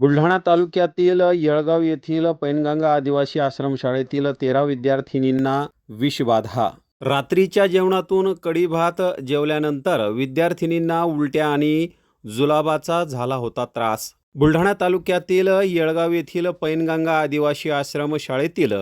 बुलढाणा तालुक्यातील येळगाव येथील पैनगंगा आदिवासी आश्रमशाळेतील तेरा विद्यार्थिनींना विषबाधा रात्रीच्या जेवणातून कडी भात जेवल्यानंतर विद्यार्थिनींना उलट्या आणि जुलाबाचा झाला होता त्रास. बुलढाणा तालुक्यातील येळगाव येथील पैनगंगा आदिवासी आश्रम शाळेतील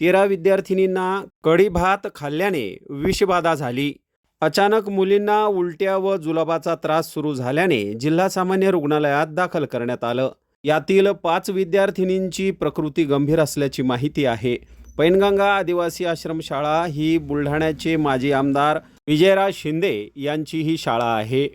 तेरा विद्यार्थिनींना कडी भात खाल्ल्याने विषबाधा झाली. अचानक मुलींना उलट्या व जुलाबाचा त्रास सुरू झाल्याने जिल्हा सामान्य रुग्णालयात दाखल करण्यात आलं. यातील पाच विद्यार्थिनींची प्रकृती गंभीर असल्याची माहिती आहे. पैनगंगा आदिवासी आश्रमशाळा ही बुलढाण्याचे माजी आमदार विजयराज शिंदे यांची ही शाळा आहे.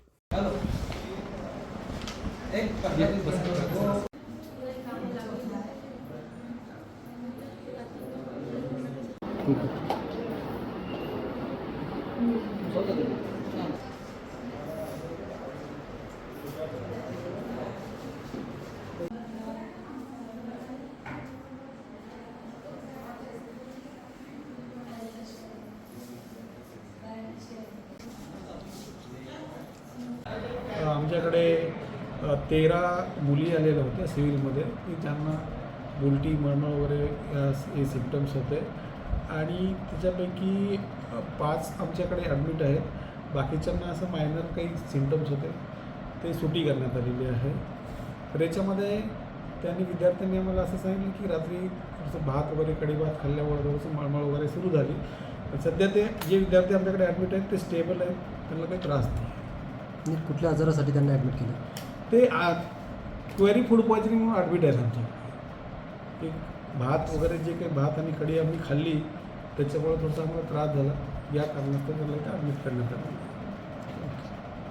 आमच्याकडे तेरा मुली आलेल्या होत्या सिव्हिलमध्ये. की ज्यांना उलटी मळमळ वगैरे या- हे सिम्टम्स होते. आणि त्याच्यापैकी पाच आमच्याकडे ॲडमिट आहेत. बाकीच्यांना असं मायनर काही सिम्टम्स होते. ते सुटी करण्यात आलेली आहे. तर याच्यामध्ये त्यांनी विद्यार्थ्यांनी आम्हाला असं सांगितलं की रात्री थोडंसं भात वगैरे कढी भात खाल्ल्यामुळे थोडंसं मळमळ वगैरे सुरू झाली. सध्या ते जे विद्यार्थी आमच्याकडे ॲडमिट आहेत ते स्टेबल आहेत. त्यांना काही त्रास नाही. आणि कुठल्या आजारासाठी त्यांना ॲडमिट केलं? ते क्वेरी फूड पॉयझनिंग म्हणून ॲडमिट आहेत आमच्या. एक भात वगैरे जे काही भात आणि कढी आम्ही खाल्ली त्याच्यामुळे थोडासा आम्हाला त्रास झाला. या कारणास्तव त्यांना इथे ॲडमिट करण्यात आलं.